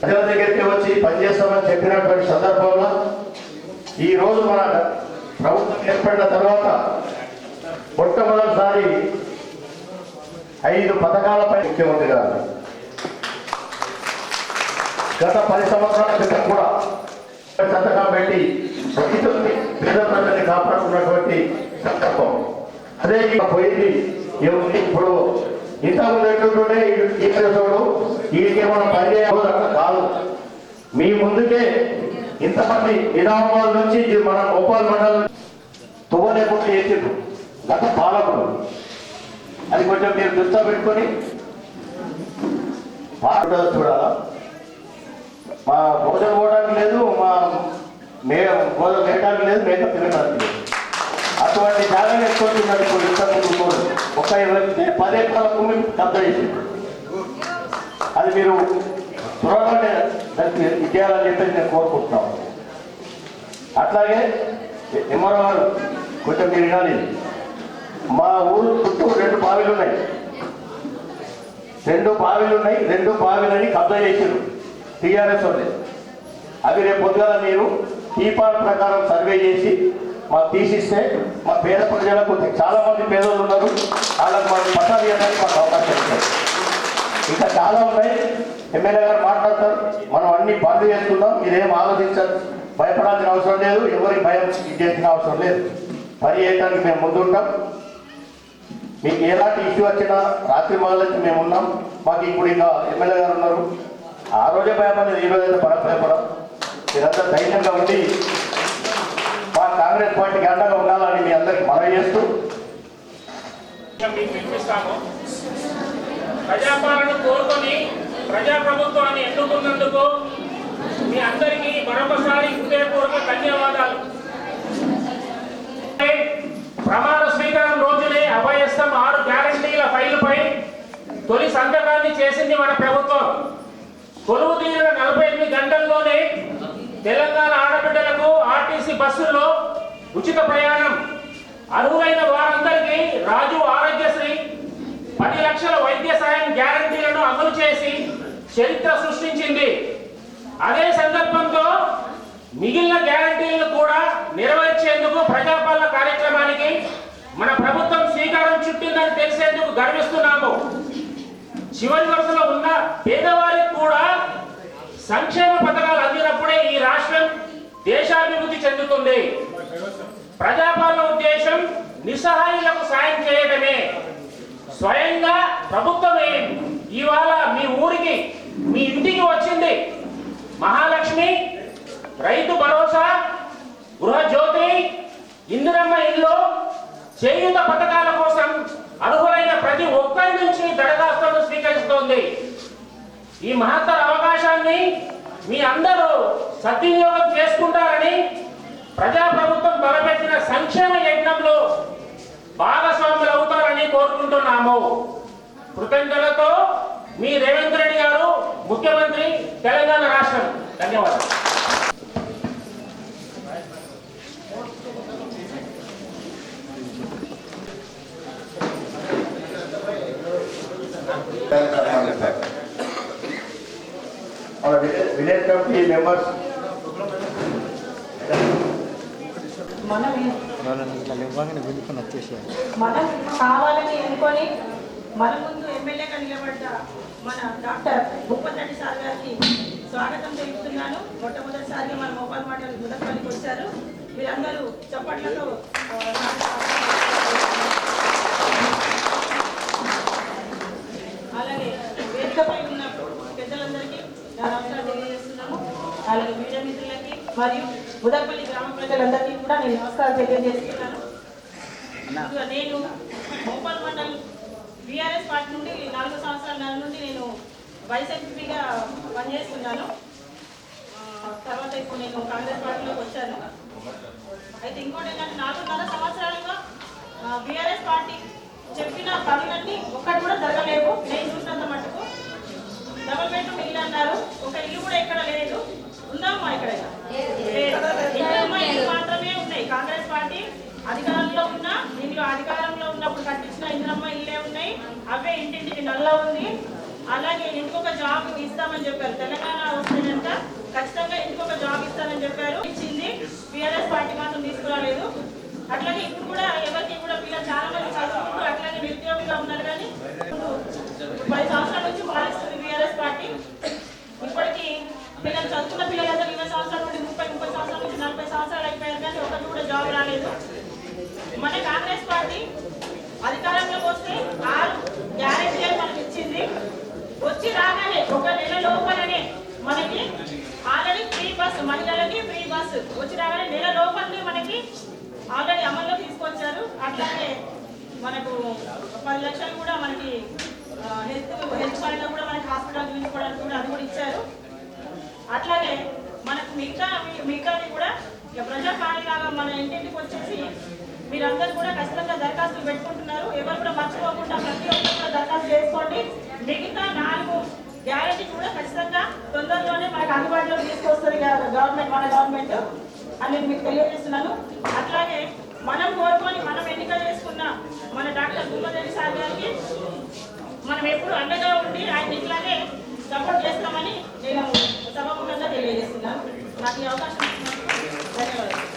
ప్రజల దగ్గరికి వచ్చి పనిచేస్తామని చెప్పినటువంటి సందర్భంలో ఈ రోజు మన ప్రభుత్వం ఏర్పడిన తర్వాత మొట్టమొదటిసారి ఐదు పథకాలపై ముఖ్యమంత్రి గారు గత పది సంవత్సరాల క్రితం కూడా సంతకం పెట్టి రైతుల్ని పేద ప్రజల్ని కాపాడుకున్నటువంటి సందర్భం. అదే ఇక పోయింది. ఏముంది? ఇప్పుడు ఇంతకుముందు ఎట్లుంటుండే ఈ దేశంలో వీడికి మనం కాదు. మీ ముందుకే ఇంతమంది నిజామాబాద్ నుంచి మన గోపాల్ మండలం తువ్వలేకుండా చేసిండ్రు. గత పాలకుడు అది కొంచెం మీరు దృష్టిలో పెట్టుకొని పాట చూడాలా? మా భోజనం పోవడానికి లేదు మా మే భోజనం వేయడానికి లేదు మేక తినడానికి లేదు. అటువంటి జాగ్రత్త ఎక్కువస్తున్నది ఇప్పుడు ఇంతకుముందు ఒక ఇరవై పది ఎకరాల భూమి కబ్జా అది మీరు త్వరలోనే దానికి ఇచ్చేయాలని చెప్పేసి నేను కోరుకుంటున్నాం అట్లాగే ఎంఆర్ఓ గారు కొంచెం మీరు వినాలి. మా ఊరు చుట్టూ రెండు బావిలు ఉన్నాయి. రెండు బావిలు ఉన్నాయి రెండు బావిలని కబ్జా చేశారు టీఆర్ఎస్ ఉంది అవి రేపు పొద్దుగా మీరు టీపాల్ ప్రకారం సర్వే చేసి మాకు తీసిస్తే మా పేద ప్రజలకు చాలా మంది పేదలు ఉన్నారు. వాళ్ళకి మాకు పట్టాలు ఇవ్వడానికి మాకు అవకాశం ఇస్తారు ఇంకా చాలా ఉన్నాయి. ఎమ్మెల్యే గారు మాట్లాడతారు. మనం అన్ని బంద్ చేస్తున్నాం మీరేం ఆలోచించారు. భయపడాల్సిన అవసరం లేదు. ఎవరికి భయం చేసిన అవసరం లేదు. పని చేయడానికి మేము ముందుంటాం. మీకు ఎలాంటి ఇష్యూ వచ్చినా రాత్రి మొదలైతే మేము ఉన్నాం. మాకు ఇప్పుడు ఇంకా ఎమ్మెల్యే గారు ఉన్నారు. ఆ రోజే భయపడలేదు ఈ రోజైతే పడ భయపడం మీరంతా ధైర్యంగా ఉండి కాంగ్రెస్ పార్టీకి అండగా ఉండాలని మీ అందరికి మనవి చేస్తూ మీకు వినిపిస్తాము ప్రజాపాలన కోరుకొని ప్రజాప్రభుత్వాన్ని ఎన్నుకున్నందుకు మీ అందరికీ మరొకసారి హృదయపూర్వక ధన్యవాదాలు. ప్రమాణ స్వీకారం రోజునే అభయస్థం ఆరు గ్యారంటీల ఫైలుపై తొలి సంతకాన్ని చేసింది మన ప్రభుత్వం. కొలువు తీరిన నలభై ఎనిమిది గంటల్లోనే తెలంగాణ ఆడబిడ్డలకు ఆర్టీసీ బస్సుల్లో ఉచిత ప్రయాణం. అర్హులైన వారందరికీ రాజు ఆరోగ్యశ్రీ పది లక్షల వైద్య సాయం గ్యారంటీలను అమలు చేసి చరిత్ర సృష్టించింది. అదే సందర్భంతో మిగిలిన గ్యారంటీలను కూడా నెరవేర్చేందుకు ప్రజాపాలన కార్యక్రమానికి మన ప్రభుత్వం శ్రీకారం చుట్టిందని తెలిసేందుకు గర్విస్తున్నాము. చివరి వరుసలో ఉన్న పేదవారికి కూడా సంక్షేమ పథకాలు అందినప్పుడే ఈ రాష్ట్రం దేశాభివృద్ధి చెందుతుంది. ప్రజాపాలన ఉద్దేశం నిస్సహాయులకు సాయం చేయడమే. స్వయంగా ప్రభుత్వమే ఇవాళ మీ ఊరికి మీ ఇంటికి వచ్చింది. మహాలక్ష్మి రైతు భరోసా గృహజ్యోతి ఇందిరమ్మ ఇల్లు చేయుత పథకాల కోసం అర్హులైన ప్రతి ఒక్కరి నుంచి దరఖాస్తులను స్వీకరిస్తోంది. ఈ మహత్తర అవకాశాన్ని మీ అందరూ సద్వినియోగం చేసుకుంటారని ప్రజాప్రభుత్వం తలపెట్టిన సంక్షేమ యజ్ఞంలో భాగస్వాములు అవుతారని కోరుకుంటున్నాము. కృతజ్ఞతలతో మీ రేవంత్ రెడ్డి గారు ముఖ్యమంత్రి తెలంగాణ రాష్ట్రం. ధన్యవాదాలు. మన విలేజ్ కమిటీ మెంబర్స్ మనం ఇవ్వగానే వెళ్ళుకొని వచ్చేసేయాలి మనం కావాలని ఎన్నుకొని మన ముందు ఎమ్మెల్యేగా నిలబడ్డ మన డాక్టర్ భూపతి సార్ గారికి స్వాగతం తెలుపుతున్నాను మొట్టమొదటిసారిగా మన మోపాల్ మాటలు ముదపల్లికి వచ్చారు. మీరందరూ చప్పట్లతో ఆ, అలాగే వేదికపై ఉన్న పెద్దలందరికీ నా నమస్కారం తెలియజేస్తున్నాము అలాగే మీడియా మిత్రులకి మరియు ముదపల్లి గ్రామ ప్రజలందరికీ కూడా నేను నమస్కారం తెలియజేస్తున్నాను. నేను భోపాల్ మండల్ బీఆర్ఎస్ పార్టీ నుండి నాలుగు సంవత్సరాల నుండి నేను వైస్ ఎంపీగా పనిచేస్తున్నాను తర్వాత ఇప్పుడు నేను కాంగ్రెస్ పార్టీలోకి వచ్చాను. అయితే ఇంకోటి ఏంటంటే నాలుగున్నర సంవత్సరాలుగా బీఆర్ఎస్ పార్టీ చెప్పిన పనులన్నీ ఒక్కటి కూడా జరగలేవు. నేను చూసినంత మటుకు డబుల్ బెడ్రూమ్ ఇల్లు అన్నారు. ఒక ఇల్లు కూడా ఎక్కడ లేదు. ఉందామా ఇక్కడ. ఇల్లు మాత్రమే ఉన్నాయి. కాంగ్రెస్ పార్టీ అధికారంలో ఉన్న దీనిలో అధికారంలో ఉన్నప్పుడు కట్టించిన ఇంద్రమ్మ ఇల్లే ఉన్నాయి. అవే ఇంటింటికి నల్ల ఉంది. అలాగే ఇంకొక జాబ్ ఇస్తామని చెప్పారు. తెలంగాణ వస్తున్నంత ఖచ్చితంగా ఇంకొక జాబ్ ఇస్తానని చెప్పారు. ఇచ్చింది బీఆర్ఎస్ పార్టీ మాత్రం తీసుకురాలేదు. అట్లాగే ఇప్పుడు కూడా ఎవరికి కూడా పిల్లలు చాలా మంది చదువుకుంటూ అట్లాగే నిరుద్యోగిగా ఉన్నారు కానీ పది సంవత్సరాల నుంచి పాలిస్తుంది బీఆర్ఎస్ పార్టీ. ఇప్పటికీ పిల్లలు చదువుకున్న పిల్లలందరూ ఇరవై సంవత్సరాల నుండి ముప్పై ముప్పై సంవత్సరాల నుంచి నలభై సంవత్సరాలు అయిపోయారు కానీ ఒకరికి కూడా జాబ్ రాలేదు. మన కాంగ్రెస్ పార్టీ అధికారంలోకి వస్తే ఆరు గ్యారెంటీలు మనకి ఇచ్చింది. వచ్చి రాగానే ఒక నెల లోపలనే మనకి ఆల్రెడీ ఫ్రీ బస్ మహిళలకి ఫ్రీ బస్. వచ్చి రాగానే నెల లోపలనే మనకి ఆల్రెడీ అమల్లో తీసుకొచ్చారు. అట్లాగే మనకు పది లక్షలు కూడా మనకి హెల్త్ హెల్త్ పరంగా కూడా మనకి హాస్పిటల్ చూపించుకోవడానికి కూడా అది కూడా ఇచ్చారు. అట్లాగే మనకు మిగతా మిగతాది కూడా ఇక ప్రజాపాలనలాగా మన ఇంటింటికి వచ్చేసి మీరందరూ కూడా ఖచ్చితంగా దరఖాస్తులు పెట్టుకుంటున్నారు. ఎవరు కూడా మర్చిపోకుండా ప్రతి ఒక్కరు కూడా దరఖాస్తు చేసుకోండి. మిగతా నాలుగు గ్యారంటీ కూడా ఖచ్చితంగా తొందరలోనే మనకు అందుబాటులో తీసుకొస్తుంది గవర్నమెంట్ మన గవర్నమెంట్ అని నేను మీకు తెలియజేస్తున్నాను. అట్లాగే మనం కోరుకొని మనం ఎన్నిక చేసుకున్న మన డాక్టర్ గుమ్మదేవి సార్ గారికి మనం ఎప్పుడు అండగా ఉండి ఆయన ఇట్లాగే సపోర్ట్ చేస్తామని నేను సభాముఖంగా తెలియజేస్తున్నాను. నాకు ఈ అవకాశం ఇచ్చినందుకు ధన్యవాదాలు.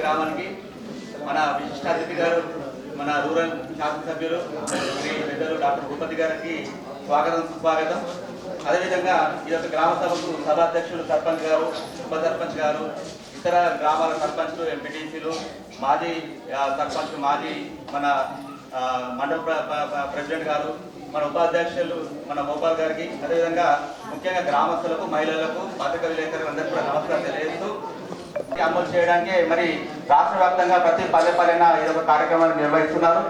గ్రామానికి మన విశిష్ట అతిథి గారు మన రూరల్ శాసనసభ్యులు శ్రీ పెద్దలు డాక్టర్ భూపతి గారికి స్వాగతం సుస్వాగతం. అదేవిధంగా ఈ యొక్క గ్రామ సభకు సభాధ్యక్షులు సర్పంచ్ గారు ఉప సర్పంచ్ గారు ఇతర గ్రామాల సర్పంచ్లు ఎంపీటీసీలు మాజీ సర్పంచ్ మాజీ మన మండల ప్రెసిడెంట్ గారు మన ఉపాధ్యక్షులు మన గోపాల్ గారికి. అదేవిధంగా ముఖ్యంగా గ్రామస్తులకు మహిళలకు పథక విలేకరులందరికీ కూడా నమస్కారం తెలియజేస్తూ అమలు చేయడానికి మరి రాష్ట్ర వ్యాప్తంగా ప్రతి పల్లె పల్లెన ఈ యొక్క కార్యక్రమాన్ని నిర్వహిస్తున్నారు.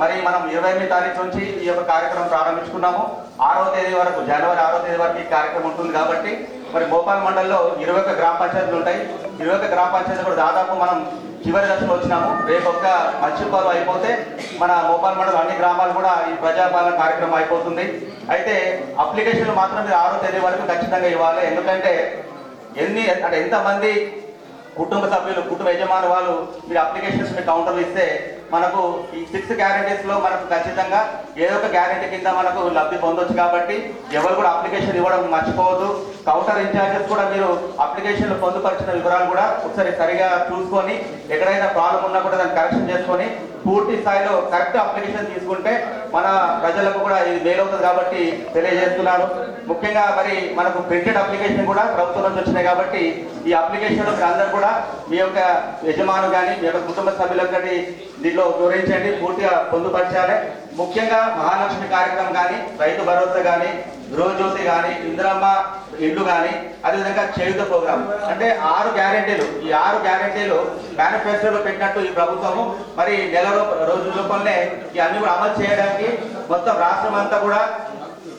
మరి మనం ఇరవై ఎనిమిది తారీఖు నుంచి ఈ యొక్క కార్యక్రమం ప్రారంభించుకున్నాము. ఆరో తేదీ వరకు జనవరి ఆరో తేదీ వరకు ఈ కార్యక్రమం ఉంటుంది కాబట్టి మరి భోపాల్ మండలంలో ఇరవై ఒక్క గ్రామ పంచాయతీలు ఉంటాయి. ఇరవై ఒక గ్రామ పంచాయతీలు కూడా దాదాపు మనం చివరి దశలో వచ్చినాము. రేపు ఒక్క మత్స్యపాలు అయిపోతే మన భోపాల్ మండలం అన్ని గ్రామాలు కూడా ఈ ప్రజాపాలన కార్యక్రమం అయిపోతుంది. అయితే అప్లికేషన్లు మాత్రం మీరు ఆరో తేదీ వరకు ఖచ్చితంగా ఇవ్వాలి. ఎందుకంటే ఎన్ని అంటే ఎంతమంది కుటుంబ సభ్యులు కుటుంబ యజమాని వాళ్ళు మీరు అప్లికేషన్స్ మీ కౌంటర్లు ఇస్తే మనకు ఈ సిక్స్ గ్యారెంటీస్లో మనకు ఖచ్చితంగా ఏదో ఒక గ్యారెంటీ కింద మనకు లబ్ధి పొందొచ్చు కాబట్టి ఎవరు కూడా అప్లికేషన్ ఇవ్వడం మర్చిపోవద్దు. కౌంటర్ ఇన్ఛార్జెస్ కూడా మీరు అప్లికేషన్లు పొందుపరిచిన వివరాలు కూడా ఒకసారి సరిగా చూసుకొని ఎక్కడైనా ప్రాబ్లం ఉన్నా కూడా దాన్ని కరెక్షన్ చేసుకొని పూర్తి స్థాయిలో కరెక్ట్ అప్లికేషన్ తీసుకుంటే మన ప్రజలకు కూడా ఇది మేలవుతుంది కాబట్టి తెలియజేస్తున్నాను. ముఖ్యంగా మరి మనకు ప్రింటెడ్ అప్లికేషన్ కూడా ప్రభుత్వం నుంచి వచ్చినాయి కాబట్టి ఈ అప్లికేషన్ అందరూ కూడా మీ యొక్క యజమాను కానీ మీ యొక్క కుటుంబ సభ్యులకు కానీ దీంట్లో వివరించండి పూర్తిగా పొందుపరచాలి. ముఖ్యంగా మహాలక్ష్మి కార్యక్రమం కానీ రైతు భరోసా కానీ గృహజ్యోతి కానీ ఇందిరమ్మ ఇల్లు కానీ అదేవిధంగా చేయుత ప్రోగ్రామ్. అంటే ఆరు గ్యారెంటీలు ఈ ఆరు గ్యారెంటీలు మేనిఫెస్టోలో పెట్టినట్టు ఈ ప్రభుత్వము. మరి నెల రూ- రోజుల లోపలనే ఈ అన్ని కూడా అమలు చేయడానికి మొత్తం రాష్ట్రం అంతా కూడా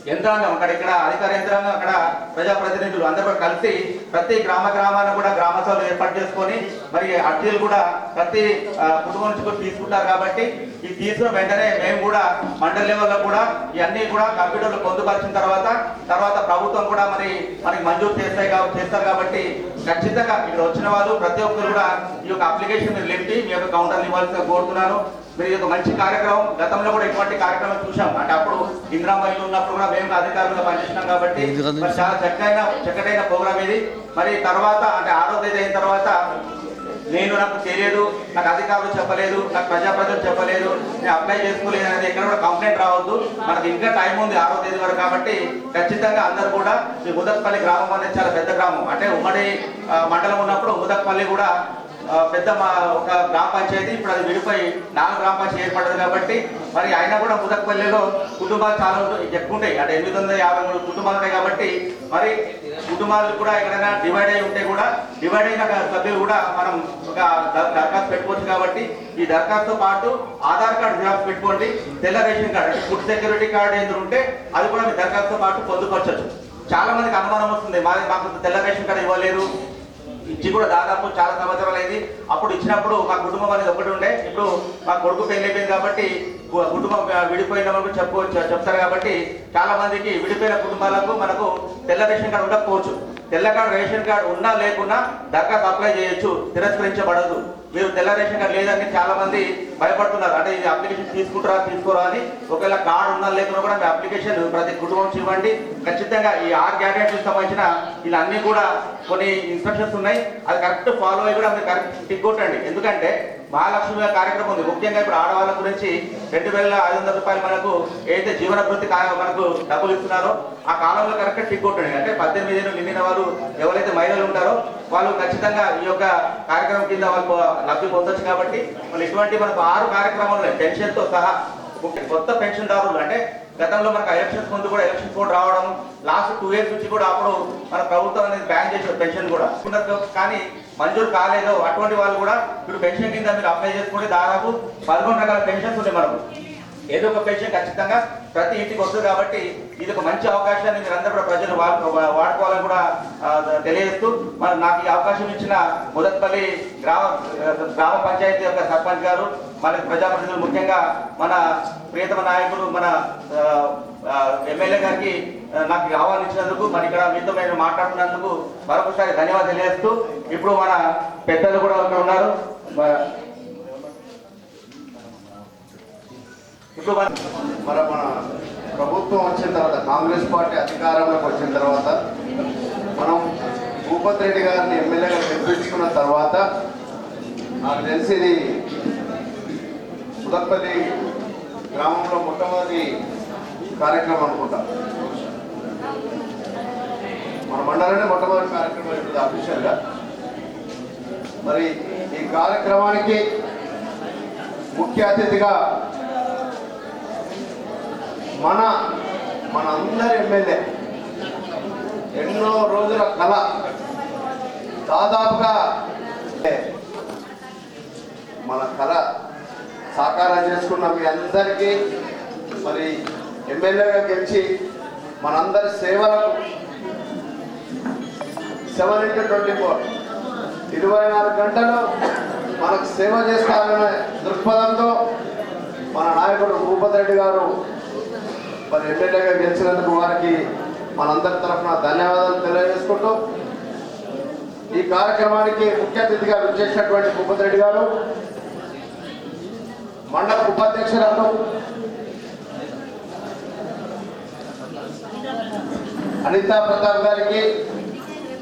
యంత్రాంగం. అక్కడ ఇక్కడ అధికార యంత్రాంగం అక్కడ ప్రజాప్రతినిధులు అందరూ కూడా కలిసి ప్రతి గ్రామ గ్రామాన్ని కూడా గ్రామ సభలు ఏర్పాటు చేసుకొని మరి అర్జీలు కూడా ప్రతి కుటుంబం నుంచి కూడా తీసుకుంటారు కాబట్టి ఈ తీసుకున్న వెంటనే మేము కూడా మండల లెవెల్లో కూడా ఇవన్నీ కూడా కంప్యూటర్లో పొందుపరిచిన తర్వాత తర్వాత ప్రభుత్వం కూడా మరి మనకి మంజూరు చేస్తాయి కాబట్టి చేస్తారు కాబట్టి ఖచ్చితంగా ఇక్కడ వచ్చిన వాళ్ళు ప్రతి ఒక్కరు కూడా ఈ యొక్క అప్లికేషన్ మీరు నింపి మీ యొక్క కౌంటర్ ఇవ్వాల్సిందిగా కోరుతున్నాను. మీరు ఒక మంచి కార్యక్రమం గతంలో కూడా ఇటువంటి కార్యక్రమం చూసాం అంటే అప్పుడు ఇందిరాబాయిలు ఉన్నప్పుడు కూడా మేము అధికారులుగా పనిచేసినాం కాబట్టి మరి చాలా చక్కైన చక్కటైన ప్రోగ్రామ్ ఇది. మరి తర్వాత అంటే ఆరో తేదీ అయిన తర్వాత నేను నాకు తెలియదు నాకు అధికారులు చెప్పలేదు నాకు ప్రజాప్రతినిధులు చెప్పలేదు నేను అప్లై చేసుకోలేదు అనేది ఎక్కడ కూడా కంప్లైంట్ రావద్దు. మనకి ఇంకా టైం ఉంది ఆరో తేదీ వరకు కాబట్టి ఖచ్చితంగా అందరూ కూడా ఈ ముదక్పల్లి గ్రామం అనేది చాలా పెద్ద గ్రామం. అంటే ఉమ్మడి మండలం ఉన్నప్పుడు ముదక్పల్లి కూడా పెద్ద మా ఒక గ్రామ పంచాయతీ ఇప్పుడు అది విడిపోయి నాలుగు గ్రామ పంచాయతీ ఏర్పడదు కాబట్టి మరి అయినా కూడా ముదక్పల్లిలో కుటుంబాలు చాలా ఎక్కువ ఉంటాయి. అంటే ఎనిమిది వందల యాభై మూడు కుటుంబాలు ఉన్నాయి కాబట్టి మరి కుటుంబాలు కూడా ఎక్కడైనా డివైడ్ అయి ఉంటే కూడా డివైడ్ అయిన సభ్యులు కూడా మనం ఒక దరఖాస్తు పెట్టుకోవచ్చు కాబట్టి ఈ దరఖాస్తుతో పాటు ఆధార్ కార్డు జిరాక్స్ పెట్టుకోండి తెల్ల ration card food security card ఏదో ఉంటే అది కూడా మీ దరఖాస్తుతో పాటు పొందుపరచచ్చు. చాలా మందికి అనుమానం వస్తుంది మాది మాకు తెల్ల రేషన్ కార్డు ఇవ్వలేదు ఇచ్చి కూడా దాదాపు చాలా సంవత్సరాలు అయింది. అప్పుడు ఇచ్చినప్పుడు మా కుటుంబం అనేది ఒకటి ఉండే. ఇప్పుడు మా కొడుకు పెళ్ళైపోయింది కాబట్టి కుటుంబం విడిపోయిన వాళ్ళు చెప్పు చెప్తారు కాబట్టి చాలా మందికి విడిపోయిన కుటుంబాలకు మనకు తెల్ల రేషన్ కార్డు ఉండకపోవచ్చు తెల్ల కార్డు రేషన్ కార్డు ఉన్నా లేకున్నా దరఖాస్తు అప్లై చేయొచ్చు తిరస్కరించబడదు. మీరు తెల్ల రేషన్ కార్డు లేదని చాలా మంది భయపడుతున్నారు. అంటే ఇది అప్లికేషన్ తీసుకుంటారా తీసుకోరా అని. ఒకవేళ కార్డు ఉన్నా లేకున్నా కూడా మీ అప్లికేషన్ ప్రతి కుటుంబం ఇవ్వండి ఖచ్చితంగా ఈ ఆర్ గ్యారెంటీకి సంబంధించిన ఇలా అన్ని కూడా కొన్ని ఇన్స్ట్రక్షన్స్ ఉన్నాయి. అది కరెక్ట్ ఫాలో అయ్యి కూడా మీరు కరెక్ట్ టిక్ కొట్టండి. ఎందుకంటే మహాలక్ష్మి కార్యక్రమం ఉంది. ముఖ్యంగా ఇప్పుడు ఆడవాళ్ళ గురించి రెండు వేల ఐదు వందల రూపాయలు మనకు ఏదైతే జీవనభృతి మనకు డబ్బులు ఇస్తున్నారో ఆ కాలంలో కరెక్ట్ టిక్ ఉంటుంది అంటే పద్దెనిమిది ఏళ్ళు నిండిన వారు ఎవరైతే మహిళలు ఉంటారో వాళ్ళు ఖచ్చితంగా ఈ యొక్క కార్యక్రమం కింద వాళ్ళు లబ్ధి పొందొచ్చు కాబట్టి వాళ్ళు ఇటువంటి మనకు ఆరు కార్యక్రమాలు ఉన్నాయి. పెన్షన్తో సహా కొత్త కొత్త పెన్షన్దారులు అంటే గతంలో మనకు ఎలక్షన్స్ ముందు కూడా ఎలక్షన్ కోడ్ రావడం లాస్ట్ టూ ఇయర్స్ నుంచి కూడా అప్పుడు మన ప్రభుత్వం అనేది బ్యాన్ చేసే పెన్షన్ కూడా. కానీ మంజూరు కాలేదు. అటువంటి వాళ్ళు కూడా ఇప్పుడు పెన్షన్ కింద మీరు అప్లై చేసుకుంటే దాదాపు పదకొండు రకాల పెన్షన్స్ ఉన్నాయి మనకు. ఏదో ఒక పెన్షన్ ఖచ్చితంగా ప్రతి ఇంటికి వస్తుంది కాబట్టి ఇది ఒక మంచి అవకాశాన్ని మీరు అందరూ కూడా ప్రజలు వాడుకో వాడుకోవాలని కూడా తెలియజేస్తూ మరి నాకు ఈ అవకాశం ఇచ్చిన ముదత్పల్లి గ్రామ గ్రామ పంచాయతీ యొక్క సర్పంచ్ గారు మన ప్రజాప్రతినిధులు ముఖ్యంగా మన ప్రియతమ నాయకులు మన ఎమ్మెల్యే గారికి నాకు ఆహ్వానించినందుకు మరి ఇక్కడ మీతో నేను మాట్లాడుతున్నందుకు మరొకసారి ధన్యవాదాలు తెలియజేస్తూ ఇప్పుడు మన పెద్దలు కూడా ఉన్నారు. ఇప్పుడు మన మరి మన ప్రభుత్వం వచ్చిన తర్వాత కాంగ్రెస్ పార్టీ అధికారంలోకి వచ్చిన తర్వాత మనం భూపత్ రెడ్డి గారిని ఎమ్మెల్యేగా గెలిపించుకున్న తర్వాత నాకు తెలిసి ఇది ముదప్పల్లి గ్రామంలో మొట్టమొదటి కార్యక్రమం అనుకుంటా. మన మండలంలో మొట్టమొదటి కార్యక్రమం ఉంటుంది అఫీషియల్గా. మరి ఈ కార్యక్రమానికి ముఖ్య అతిథిగా మన మన అందరి ఎమ్మెల్యే. ఎన్నో రోజుల కళ. దాదాపుగా మన కళ సాకారం చేసుకున్న మీ అందరికీ మరి ఎమ్మెల్యేగా గెలిచి మనందరి సేవలకు సెవెన్ ఇంటూ ట్వంటీ ఫోర్ ఇరవై నాలుగు గంటలు మనకు సేవ చేస్తారనే దృక్పథంతో మన నాయకుడు భూపతి రెడ్డి గారు మరి ఎమ్మెల్యేగా గెలిచినందుకు వారికి మనందరి తరఫున ధన్యవాదాలు తెలియజేసుకుంటూ ఈ కార్యక్రమానికి ముఖ్య అతిథిగా విచ్చేసినటువంటి భూపతి రెడ్డి గారు మండల ఉపాధ్యక్షురాలు అనితా ప్రతాప్ గారికి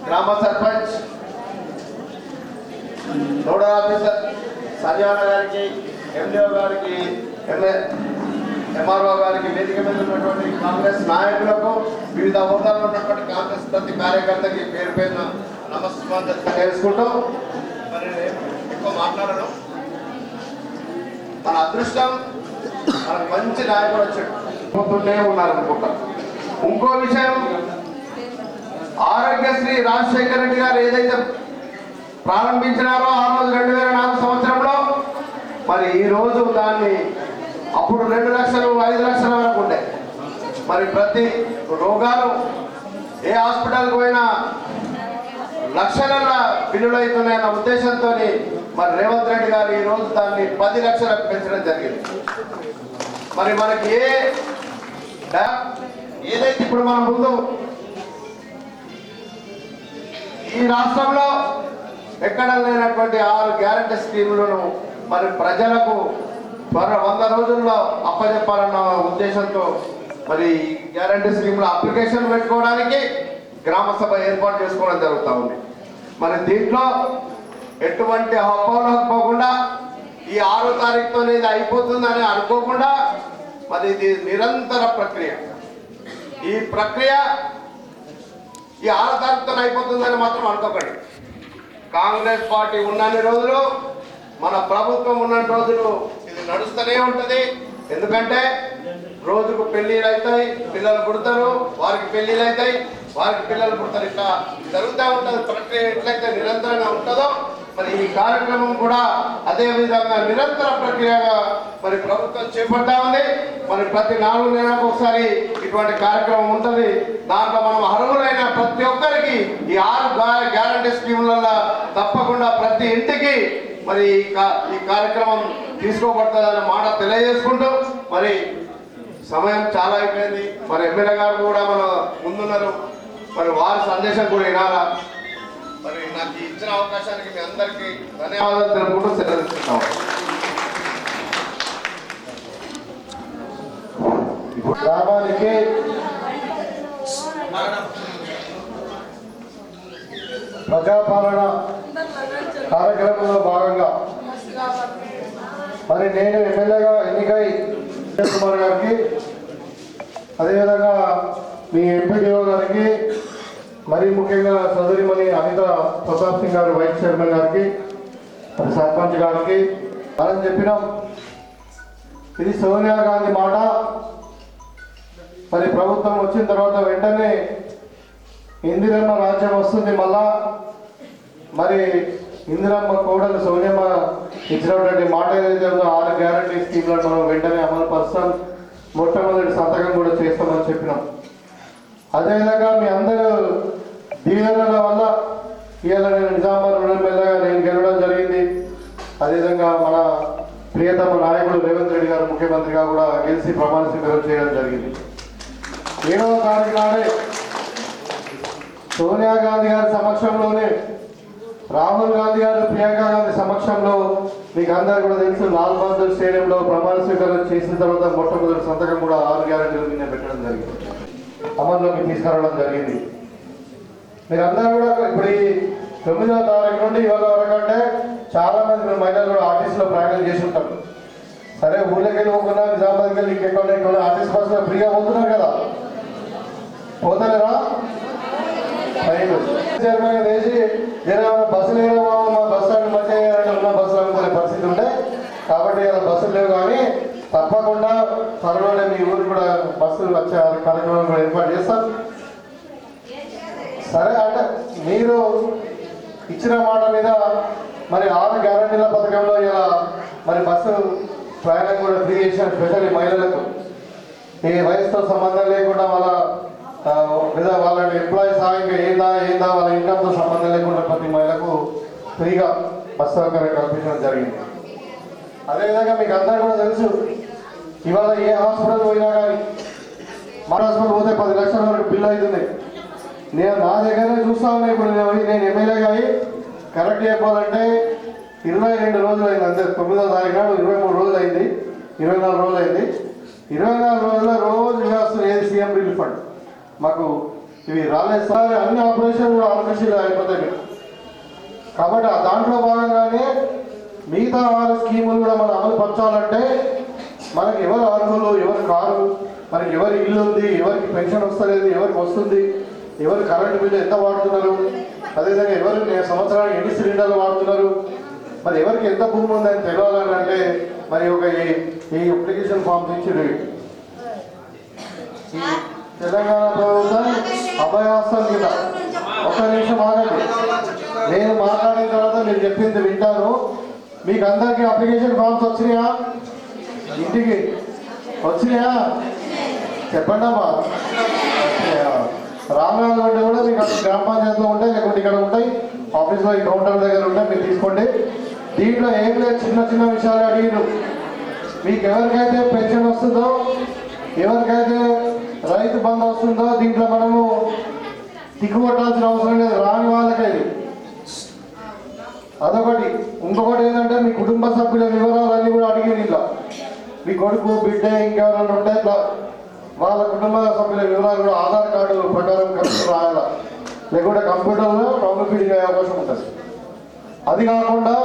గ్రామ సర్పంచ్ నోడల్ ఆఫీసర్ సంజీవన గారికి ఎండిఓ గారికి ఎంఏ ఎంఆర్ఓ గారికి వేదిక మీద ఉన్నటువంటి కాంగ్రెస్ నాయకులకు వివిధ హోదాల్లో ఉన్నటువంటి కాంగ్రెస్ ప్రతి కార్యకర్తకి పేరు పేరున నమస్కారం తెలుసుకుంటూ మరి ఎక్కువ మాట్లాడను. మన అదృష్టం మనకు మంచి నాయకుడు వచ్చాడు. ఉన్నారనుకుంటా? ఇంకో విషయం ఆరోగ్యశ్రీ రాజశేఖర రెడ్డి గారు ఏదైతే ప్రారంభించినారో ఆ రోజు రెండు వేల నాలుగు సంవత్సరంలో మరి ఈ రోజు దాన్ని అప్పుడు రెండు లక్షలు ఐదు లక్షల వరకు ఉండే. మరి ప్రతి రోగాలు ఏ హాస్పిటల్కి పోయినా లక్షల బిల్లులు అవుతున్నాయన్న ఉద్దేశంతో మరి రేవంత్ రెడ్డి గారు ఈ రోజు దాన్ని పది లక్షలకు పెంచడం జరిగింది. మరి మనకి ఏ ఏదైతే ఇప్పుడు మన ముందు ఈ రాష్ట్రంలో ఎక్కడ లేనటువంటి ఆరు గ్యారంటీ స్కీములను మరి ప్రజలకు మరో వంద రోజుల్లో అప్పచెప్పాలన్న ఉద్దేశంతో మరి గ్యారంటీ స్కీమ్లో అప్లికేషన్ పెట్టుకోవడానికి గ్రామ సభ ఏర్పాటు చేసుకోవడం జరుగుతూ ఉంది. మరి దీంట్లో ఎటువంటి అపోకుండా ఈ ఆరో తారీఖుతో ఇది అయిపోతుందని అనుకోకుండా మరి ఇది నిరంతర ప్రక్రియ. ఈ ప్రక్రియ ఈ ఆరో తారీఖుతో అయిపోతుందని మాత్రం అనుకోకండి. కాంగ్రెస్ పార్టీ ఉన్నన్ని రోజులు మన ప్రభుత్వం ఉన్న రోజులు నడుస్తూనే ఉంటుంది. ఎందుకంటే రోజుకు పెళ్ళిళ్ళు అవుతాయి పిల్లలు పుడతారు వారికి పెళ్ళిళ్ళు అవుతాయి వారికి పిల్లలు పుడతారు. ఇట్లా జరుగుతూ ఉంటుంది. ప్రక్రియ ఎట్లయితే నిరంతరంగా ఉంటుందో మరి ఈ కార్యక్రమం కూడా అదే విధంగా నిరంతర ప్రక్రియగా మరి ప్రభుత్వం చేపడతా ఉంది. మరి ప్రతి నాలుగు నెలలకు ఒకసారి ఇటువంటి కార్యక్రమం ఉంటుంది. దాంట్లో మనం అర్హులైన ప్రతి ఒక్కరికి ఈ ఆరు గ్యారంటీ స్కీములలో తప్పకుండా ప్రతి ఇంటికి మరి ఈ ఈ కార్యక్రమం తీసుకోబడుతుందన్న మాట తెలియజేసుకుంటూ మరి సమయం చాలా అయిపోయింది. మరి ఎమ్మెల్యే గారు కూడా మన ముందున్నారు. మరి వారి సందేశం కూడా వినాలా? మరి నాకు ఇచ్చిన అవకాశానికి మీ అందరికీ ధన్యవాదాలు తెలుపుకుంటూ సెలవు తీసుకుంటాం గ్రామానికి ప్రజాపాలన కార్యక్రమంలో భాగంగా మరి నేను ఎమ్మెల్యేగా ఎన్నికై కుమార్ గారికి అదేవిధంగా మీ ఎంపీడీఓ గారికి మరీ ముఖ్యంగా సోదరిమణి అనిత ప్రతాప్ సింగ్ గారు వైస్ చైర్మన్ గారికి సర్పంచ్ గారికి మనం చెప్పినాం. ఇది సోనియా గాంధీ మాట. మరి ప్రభుత్వం వచ్చిన తర్వాత వెంటనే ఇందిరమ్మ రాజ్యం వస్తుంది మళ్ళా. మరి ఇందిరమ్మ కోడలు సోనియమ్మ ఇచ్చినటువంటి మాట ఏదైతే ఉందో ఆరు గ్యారంటీ స్కీమ్లను మనం వెంటనే అమలు పరుస్తాం. మొట్టమొదటి సంతకం కూడా చేస్తామని చెప్పినాం. అదేవిధంగా మీ అందరూ దీవెనల వల్ల ఇవాళ నేను నిజామాబాద్ రెండు మెల్లగా నేను గెలవడం జరిగింది. అదేవిధంగా మన ప్రియతమ నాయకుడు రేవంత్ రెడ్డి గారు ముఖ్యమంత్రిగా కూడా గెలిచి ప్రమాణ స్వీకారం చేయడం జరిగింది. ఏడవ తారీఖు నాడే సోనియా గాంధీ గారి సమక్షంలోనే రాహుల్ గాంధీ గారు ప్రియాంక గాంధీ సమక్షంలో మీకు అందరు కూడా తెలుసు లాల్ బహదూర్ స్టేడియంలో ప్రమాణ స్వీకారం చేసిన తర్వాత మొట్టమొదటి సంతకం కూడా ఆరు గ్యారెంటీల మీద పెట్టడం జరిగింది. అమల్లోకి తీసుకురావడం జరిగింది. మీరందరూ కూడా ఇప్పుడు ఈ తొమ్మిదవ తారీఖు నుండి ఇవాళ వరకు అంటే చాలా మంది మీరు మహిళలు కూడా ఆఫీస్లో ప్రయాణం చేసి ఉంటారు. సరే ఊళ్ళకి వెళ్ళి పోకుండా నిజామాబాద్కి వెళ్ళి ఇంకెక్కడ ఆఫీస్ బస్సులో ఫ్రీగా పోతున్నారు కదా. పోతలేరా? రైలు చైర్మన్ వేసి ఏదైనా బస్సులు ఏదో మా బస్ స్టాండ్ మంచిగా చేయాలంటే ఉన్న బస్సులు అనుకునే పరిస్థితి ఉంటే కాబట్టి ఇలా బస్సులు లేవు కానీ తప్పకుండా త్వరలోనే మీ ఊరు కూడా బస్సులు వచ్చే కార్యక్రమం కూడా ఏర్పాటు చేస్తాం. సరే అంటే మీరు ఇచ్చిన మాట మీద మరి ఆరు గ్యారంటీల పథకంలో ఇలా మరి బస్సు ప్రయాణం కూడా ఫ్రీ చేసిన స్పెషల్ మహిళలకు. ఈ వయసుతో సంబంధం లేకుండా వాళ్ళ లేదా వాళ్ళ ఎంప్లాయీస్ ఇంకా ఏందా ఏందా వాళ్ళ ఇన్కమ్తో సంబంధం లేకుండా ప్రతి మహిళకు ఫ్రీగా బస్ సౌకర్యం కల్పించడం జరిగింది. అదేవిధంగా మీకు అందరూ కూడా తెలుసు ఇవాళ ఏ హాస్పిటల్ పోయినా కానీ మన హాస్పిటల్ పోతే పది లక్షల వరకు బిల్ అవుతుంది. నేను నా దగ్గరే చూస్తా ఉన్నా ఇప్పుడు నేను ఎమ్మెల్యే కానీ కరెక్ట్ చెప్పాలంటే ఇరవై రెండు రోజులు అయింది అంతే. తొమ్మిదో తారీఖు నాడు ఇరవై మూడు రోజులు అయింది ఇరవై నాలుగు రోజులు అయింది. ఇరవై నాలుగు రోజుల్లో రోజు ఇవి వస్తుంది ఏది సీఎం రిలీఫ్ ఫండ్ మాకు ఇవి రాలేదు సార్ అన్ని ఆపరేషన్ కూడా ఆపరేషన్లు అయిపోతాయి కాబట్టి ఆ దాంట్లో భాగంగానే మిగతా వారి స్కీములు కూడా మనం అమలు పరచాలంటే మనకి ఎవరు అర్హులు ఎవరు కారు మనకి ఎవరి ఇల్లు ఉంది ఎవరికి పెన్షన్ వస్తలేదు ఎవరికి వస్తుంది ఎవరు కరెంటు బిల్లు ఎంత వాడుతున్నారు అదేవిధంగా ఎవరు సంవత్సరానికి ఎన్ని సిలిండర్లు వాడుతున్నారు మరి ఎవరికి ఎంత భూమి ఉందని తెలియాలని అంటే మరి ఒక ఈ- ఈ అప్లికేషన్ ఫామ్ తెచ్చి తెలంగాణ ప్రభుత్వం అభయాస్తం కింద ఒక్క నిమిషం ఆగండి. నేను మాట్లాడిన తర్వాత మీరు చెప్పింది వింటాను. మీకు అందరికీ అప్లికేషన్ ఫామ్స్ వచ్చినాయా? ఇంటికి. వచ్చినాయా? చెప్పండి అమ్మా. రామనాథ్ కూడా మీకు గ్రామ పంచాయతీలో ఉంటాయి లేకుంటే ఇక్కడ ఉంటాయి. ఆఫీస్లో ఈ కౌంటర్ దగ్గర ఉంటాయి మీరు తీసుకోండి. దీంట్లో ఏం లేదు చిన్న చిన్న విషయాలు అడిగిరు మీకు ఎవరికైతే పెన్షన్ వస్తుందో ఎవరికైతే రైతు బంధు వస్తుందో దీంట్లో మనము తిక్కుకొట్టాల్సిన అవసరం లేదు రాని వాళ్ళకైతే అదొకటి. ఇంకొకటి ఏంటంటే మీ కుటుంబ సభ్యుల వివరాలన్నీ కూడా అడిగిన ఇలా మీ కొడుకు బిడ్డ ఇంకెవరైనా ఉంటే ఇట్లా వాళ్ళ కుటుంబ సభ్యుల వివరాలు కూడా ఆధార్ కార్డు ప్రకారం కలిసి రాయాల? లేకుంటే కంప్యూటర్లో డౌన్లోడ్ ఫీడింగ్ అయ్యే అవకాశం ఉంటుంది. అది కాకుండా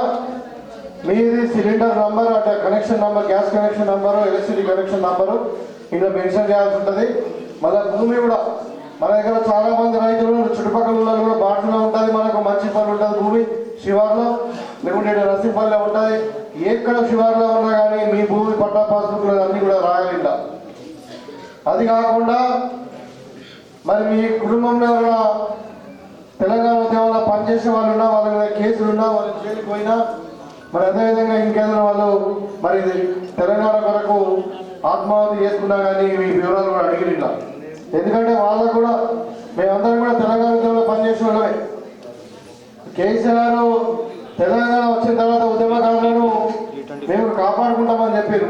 మీది సిలిండర్ నంబర్ అంటే connection number gas connection number electricity connection number ఇందులో మెన్షన్ చేయాల్సి ఉంటుంది. మళ్ళీ భూమి కూడా మన దగ్గర చాలా మంది రైతులు చుట్టుపక్కల ఉన్న కూడా బాటలో ఉంటుంది. మనకు మంచి పని ఉంటుంది భూమి శివార్లో లేకుంటే ఇటు ఉంటుంది. ఎక్కడ శివార్లో ఉన్నా కానీ మీ భూమి పట్టా పాస్బుక్లు అన్నీ కూడా రాయాలి అది కాకుండా మరి మీ కుటుంబంలో ఎవరైనా తెలంగాణ ఉద్యమంలో పనిచేసే వాళ్ళు ఉన్నా వాళ్ళ మీద కేసులు ఉన్నా వాళ్ళు జైలుకి పోయినా మరి అదేవిధంగా ఇంకేదైనా వాళ్ళు మరి ఇది తెలంగాణ కొరకు ఆత్మహత్య చేసుకున్నా కానీ మీ వివరాలు కూడా అడిగిరు ఎందుకంటే వాళ్ళకు కూడా మేమందరం కూడా తెలంగాణ ఉద్యమంలో పనిచేసే వాళ్ళమే. కేసీఆర్ తెలంగాణ వచ్చిన తర్వాత ఉద్యమకారులను మేము కాపాడుకుంటామని చెప్పారు.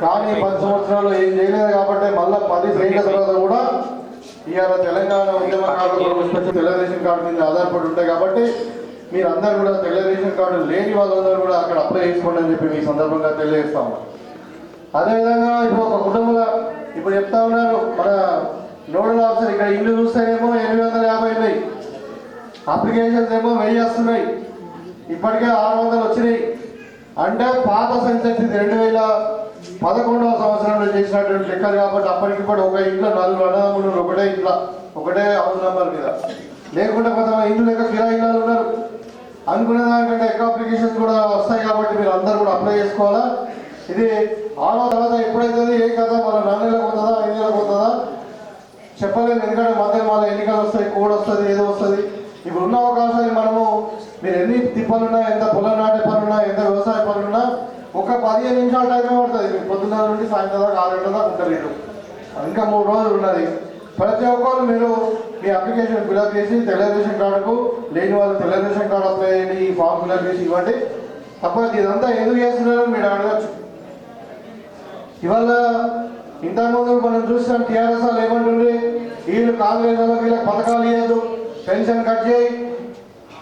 కానీ పది సంవత్సరాలు ఏం చేయలేదు కాబట్టి మళ్ళీ పది అయిన తర్వాత కూడా ఇవాళ తెలంగాణ ఉద్యమకారులు తెలుగుదేశం తెల్ల రేషన్ కార్డు మీద ఆధారపడి ఉంటాయి కాబట్టి మీరు కూడా తెలుగుదేశం కార్డు లేని వాళ్ళందరూ కూడా అక్కడ అప్లై చేసుకోండి అని చెప్పి మీ సందర్భంగా తెలియజేస్తాము అదేవిధంగా ఇప్పుడు ఒక కుటుంబంలో ఇప్పుడు చెప్తా ఉన్నారు మన నోడల్ ఆఫీసర్ ఇక్కడ ఇల్లు చూస్తేనేమో ఎనిమిది వందల యాభై ఉన్నాయి. అప్లికేషన్స్ ఏమో వెయ్యి వస్తున్నాయి. ఇప్పటికే ఆరు వందలు వచ్చినాయి. అంటే పాత సెన్సెక్స్ ఇది రెండు వేల పదకొండవ సంవత్సరంలో చేసినటువంటి లెక్కలు కాబట్టి అప్పటికిప్పుడు ఒక ఇంట్లో నాలుగు అన్నదమ్ములు ఒకటే ఇంట్లో ఒకటే హౌస్ నెంబర్ మీద. లేకుంటే కొంతమంది ఇండ్లు లెక్క కిరాయి ఉన్నారు. అనుకునే దానికంటే ఎక్కువ అప్లికేషన్స్ కూడా వస్తాయి కాబట్టి మీరు అందరూ కూడా అప్లై చేసుకోవాలా? ఇది ఆరో తర్వాత ఎప్పుడైతే ఏ కథ మన నాలుగు పోతుందా వస్తుందా ఐదు నెలలకు వస్తుందా చెప్పలేము ఎందుకంటే మధ్య మళ్ళీ ఎన్నికలు వస్తాయి కోడ్ వస్తుంది ఏదో వస్తుంది. ఇప్పుడు ఉన్న అవకాశాన్ని మనము మీరు ఎన్ని తిప్పలున్నా ఎంత పొలం నాటే పనున్నా ఎంత వ్యవసాయ పనున్నా ఒక పదిహేను నిమిషాల టైమే పడుతుంది. మీరు పొద్దున్న నుండి సాయంత్రం దాకా ఆరు గంటల దాకా ఉంటారు ఇంకా మూడు రోజులు ఉన్నది. ప్రతి ఒక్కరు మీరు మీ అప్లికేషన్ ఫిల్అప్ చేసి తెలుగుదేశం కార్డుకు లేని వాళ్ళు తెలుగుదేశం కార్డు అప్లై చేయండి ఈ ఫామ్ ఫిల్అప్ చేసి ఇవ్వండి. తప్పదు ఇదంతా ఎందుకు చేస్తున్నారో మీరు అడగచ్చు. ఇవాళ ఇంతకుముందు మనం చూసినాం టీఆర్ఎస్ వాళ్ళు ఏమంటుండే వీళ్ళు కాంగ్రెస్ వాళ్ళకి వీళ్ళకి పథకాలు ఇవ్వదు పెన్షన్ కట్ చేయి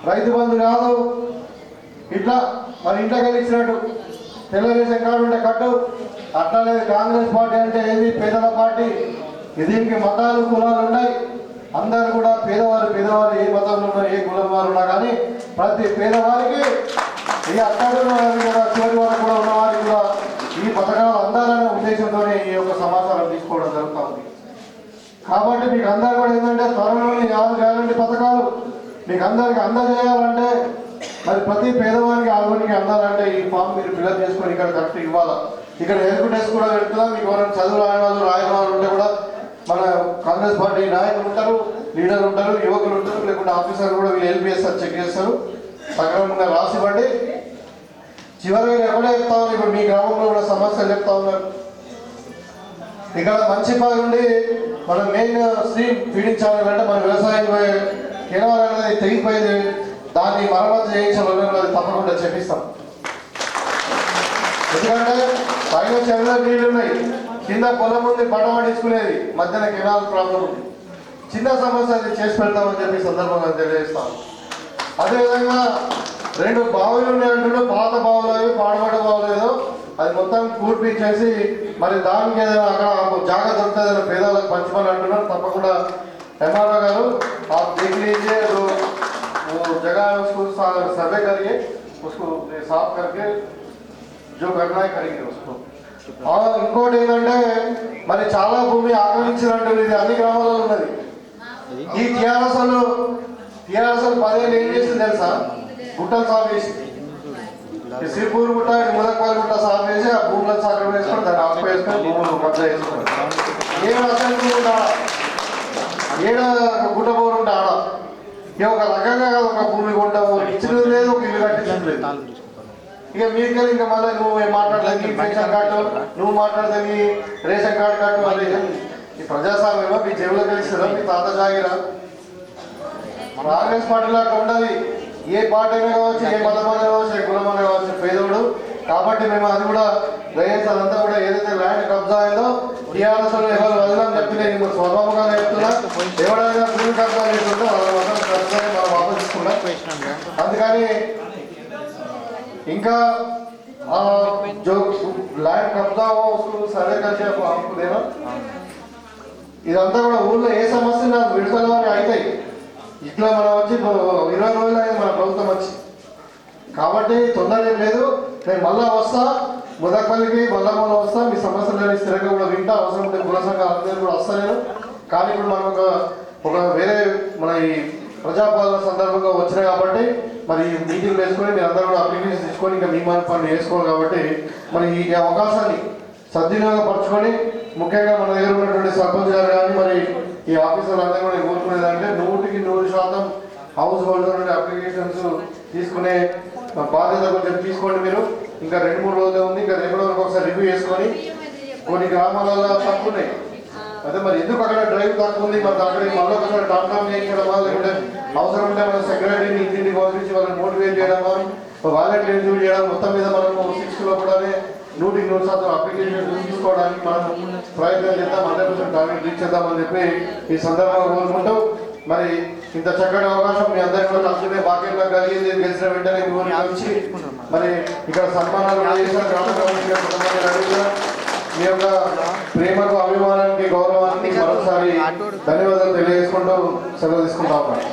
రైతు బంధు కాదు ఇట్లా మరి ఇంట్లో కలిసినట్టు తెలుగుదేశం కార్డు ఉంటే కట్టు. అట్లా లేదు కాంగ్రెస్ పార్టీ అంటే ఏది? పేదల పార్టీ. దీనికి మతాలు కులాలు ఉన్నాయి. అందరు కూడా పేదవారు పేదవారు ఏ మతంలో ఉన్నా ఏ కులం వారు ఉన్నా కానీ ప్రతి పేదవారికి ఈ అక్కడ ఉన్న వారికి కూడా చివరి వరకు కూడా ఉన్నవారికి కూడా ఈ పథకాలు అందాలనే ఉద్దేశంతోనే ఈ యొక్క సమాచారం తీసుకోవడం జరుగుతుంది కాబట్టి మీకు అందరు కూడా ఏంటంటే త్వరలోని యాభై గ్యారంటీ పథకాలు మీకు అందరికి అందజేయాలంటే మరి ప్రతి పేదవానికి ఆరుగురికి అందాలంటే ఈ ఫామ్ మీరు ఫిల్అప్ చేసుకొని ఇక్కడ కరెక్ట్ ఇవ్వాలా? ఇక్కడ హెల్ప్ డెస్క్ కూడా పెడుతుందా మీకు ఎవరైనా చదువు రాని వాళ్ళు రాయని వాళ్ళు ఉంటే కూడా మన కాంగ్రెస్ పార్టీ నాయకులు ఉంటారు లీడర్ ఉంటారు యువకులు ఉంటారు లేకుంటే ఆఫీసర్ కూడా వీళ్ళు హెల్ప్ చెక్ చేస్తారు. సక్రమంగా రాసివ్వండి. చివరిగా ఎవరో చెప్తా ఉన్నారు ఇప్పుడు మీ గ్రామంలో కూడా సమస్యలు చెప్తా ఉన్నారు. ఇక్కడ మంచిపాడు నుండి మనం మెయిన్ స్ట్రీమ్ పీడించాలి అంటే మన వ్యవసాయం కేవలం అనేది తెగిపోయింది. దాన్ని మరమ్మతు చేయించాలని అది తప్పకుండా చెప్పిస్తాం ఎందుకంటే పైన చెరువులో నీళ్ళు ఉన్నాయి. కింద పొలం ఉంది పంట పండించుకునేది మధ్యన కెనాల్ ప్రాబ్లం ఉంది. చిన్న సమస్య అది చేసి పెడతామని చెప్పి సందర్భంగా తెలియజేస్తాం అదేవిధంగా రెండు బావులు ఉన్నాయంటే పాత బావులు అవి పాడబడ్డ బావులు ఏదో అది మొత్తం కూర్పించేసి మరి దానికి ఏదైనా అక్కడ జాగా దొరుకుతుందని పేదలకు పంచమని అంటున్నారు తప్పకుండా ఎంఆర్ఓ గారు ఆ देख लीजिए जो वो जगह है उसको सर्वे करिए उसको साफ करके जो करना है करेंगे उसको और ఇంకోటి ఏంటంటే మరి చాలా భూమి ఆక్రమించినట్టు ఇది అన్ని గ్రామాలలో ఉన్నది ఈ టీఆర్ఎస్ వాళ్ళు టీఆర్ఎస్ వాళ్ళు పదేళ్ళు ఏం చేసింది తెలుసా గుట్టలు సాగు చేసి. ఈ గుట్ట ఈ గుట్ట సాగు చేసి ఆ భూములను సాగు వేసుకొని దాన్ని ఆకు వేసుకొని భూములు కబ్జా చేసుకొని ఏడు అసలు భూమి గుట్ట బోరు ఉంటే ఆడ? ఇక ఒక రకంగా కాదు ఒక భూమి కొంట ఇచ్చిన లేదు ఒక ఇల్లు కట్టించడం లేదు. ఇక మీరు కదా ఇంకా మళ్ళీ నువ్వు ఏం మాట్లాడలేదు కార్డు నువ్వు మాట్లాడితే రేషన్ కార్డు కార్డు అది ఈ ప్రజాస్వామ్యమా? మీ చెవులకు కలిసి మీ తాత జాగిరా? కాంగ్రెస్ పార్టీలో అక్కడ ఉండదు ఏ పార్టీనే కావచ్చు ఏ మతమైనా కావచ్చు ఏ కులమైనా కావచ్చు పేదోడు. కాబట్టి మేము అది కూడా దయచేసి అంతా కూడా ఏదైతే ల్యాండ్ కబ్జా అయిందో టీఆర్ఎస్ ఎవరు వదిలా చెప్పి నేను ఇప్పుడు స్వభావంగా చెప్తున్నా. ఎవడైనా భూమి కబ్జా చేస్తుంటే మనం ఆలోచిస్తున్నాం అందుకని ఇంకా ల్యాండ్ కబ్జా సర్వే కలిసి ఇదంతా కూడా ఊళ్ళో ఏ సమస్య నాకు విడుదల అవుతాయి. ఇట్లా మనం వచ్చి ఇరవై రోజులు అయింది మన ప్రభుత్వం వచ్చి. కాబట్టి తొందర ఏం లేదు. నేను మళ్ళా వస్తా. ముదపల్లికి మళ్ళా మళ్ళీ వస్తా. మీ సమస్యలు నేను స్థిరంగా కూడా వింటా. అవసరం ఉంటే కుల సంఘాలు అందరూ కూడా వస్తా నేను. కానీ ఇప్పుడు మనం ఒక ఒక వేరే మన ఈ ప్రజాపాలన సందర్భంగా వచ్చినాయి కాబట్టి మరి ఈ మీటింగ్ వేసుకొని మీరు అందరూ కూడా అప్లికేషన్ తీసుకొని ఇంకా మీ మన పనులు వేసుకోవాలి కాబట్టి మరి ఈ అవకాశాన్ని సద్వినియోగపరచుకొని ముఖ్యంగా మన దగ్గర ఉన్నటువంటి సర్పంచ్ గారు కానీ మరి ఈ ఆఫీసర్ అందరూ కూడా కోరుకునేది అంటే నూటికి నూరు శాతం హౌస్ హోల్డర్ నుండి అప్లికేషన్స్ తీసుకునే బాధ్యత కొంచెం తీసుకోండి మీరు. ఇంకా రెండు మూడు రోజులు ఉంది ఇంకా రేపటి వరకు ఒకసారి రివ్యూ చేసుకొని కొన్ని గ్రామాలలో తక్కువ ఉన్నాయి. అదే మరి ఎందుకు అక్కడ డ్రైవ్ తక్కువ ఉంది? మరి అక్కడ మళ్ళీ ఒకసారి టాప్ టాప్ చేయించడమా లేకుంటే అవసరం ఉంటే మన సెక్రటరీని ఇంటింటికి పంపించి వాళ్ళని మోటివేట్ చేయడమా వాలంటీర్ చేయడం మొత్తం మీద మనము సిక్స్లో కూడా నూటికి నూరు శాతం అప్లికేషన్ చూసుకోవడానికి మనం ప్రయత్నం చేద్దాం హండ్రెడ్ పర్సెంట్ టార్గెట్ రీచ్ చేద్దామని చెప్పి ఈ సందర్భంగా కోరుకుంటూ మరి ఇంత చక్కటి అవకాశం మీ అందరికీ కూడా నచ్చునే బాధ్యతగా కలిగింది. గెలిచిన వెంటనే మీ వచ్చి మరి ఇక్కడ సన్మానాలు చేసిన గ్రామ మీ యొక్క ప్రేమకు అభిమానానికి గౌరవానికి మరోసారి ధన్యవాదాలు తెలియజేసుకుంటూ సెలవు తీసుకుంటా ఉన్నాను.